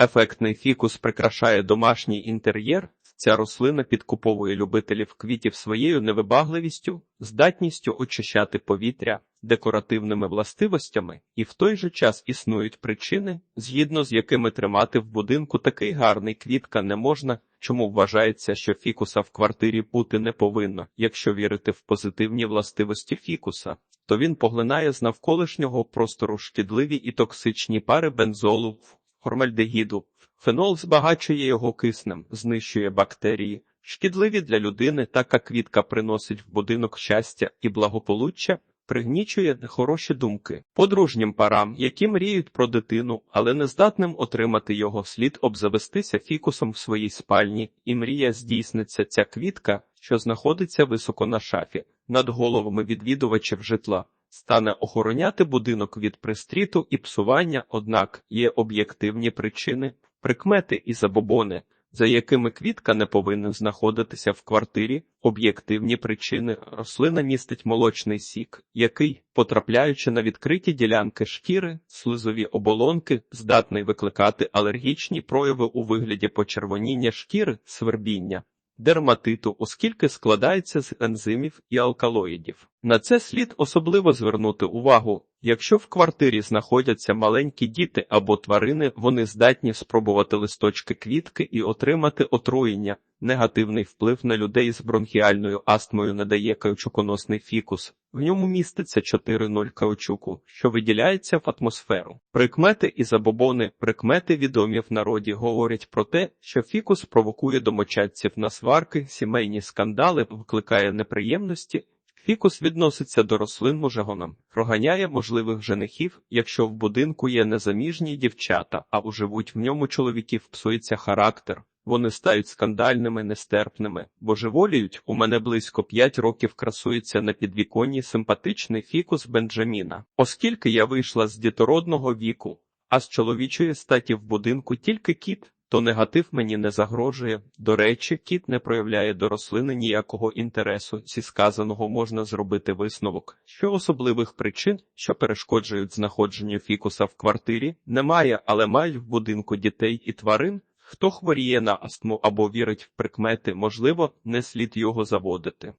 Ефектний фікус прикрашає домашній інтер'єр. Ця рослина підкуповує любителів квітів своєю невибагливістю, здатністю очищати повітря, декоративними властивостями, і в той же час існують причини, згідно з якими тримати в будинку такий гарний квітка не можна, чому вважається, що фікуса в квартирі бути не повинно. Якщо вірити в позитивні властивості фікуса, то він поглинає з навколишнього простору шкідливі і токсичні пари бензолу, формальдегіду. Фенол збагачує його киснем, знищує бактерії, шкідливі для людини, така квітка приносить в будинок щастя і благополуччя, пригнічує нехороші думки. Подружнім парам, які мріють про дитину, але не здатним отримати його, слід обзавестися фікусом в своїй спальні, і мрія здійсниться ця квітка, що знаходиться високо на шафі, над головами відвідувачів житла. Стане охороняти будинок від пристріту і псування, однак є об'єктивні причини, прикмети і забобони, за якими квітка не повинна знаходитися в квартирі, об'єктивні причини. Рослина містить молочний сік, який, потрапляючи на відкриті ділянки шкіри, слизові оболонки, здатний викликати алергічні прояви у вигляді почервоніння шкіри, свербіння. Дерматиту, оскільки складається з ензимів і алкалоїдів. На це слід особливо звернути увагу. Якщо в квартирі знаходяться маленькі діти або тварини, вони здатні спробувати листочки квітки і отримати отруєння. Негативний вплив на людей з бронхіальною астмою надає каучуконосний фікус. В ньому міститься 4,0 каучуку, що виділяється в атмосферу. Прикмети і забобони, прикмети відомі в народі говорять про те, що фікус провокує домочадців на сварки, сімейні скандали, викликає неприємності. Фікус відноситься до рослин мужагоном, проганяє можливих женихів, якщо в будинку є незаміжні дівчата, а уживуть в ньому чоловіків псується характер. Вони стають скандальними, нестерпними, божеволіють. У мене близько п'ять років красується на підвіконні симпатичний фікус Бенджаміна. Оскільки я вийшла з дітородного віку, а з чоловічої статі в будинку тільки кіт, то негатив мені не загрожує. До речі, кіт не проявляє до рослини ніякого інтересу. Зі сказаного можна зробити висновок, що особливих причин, що перешкоджують знаходженню фікуса в квартирі, немає, але мають в будинку дітей і тварин. Хто хворіє на астму або вірить в прикмети, можливо, не слід його заводити.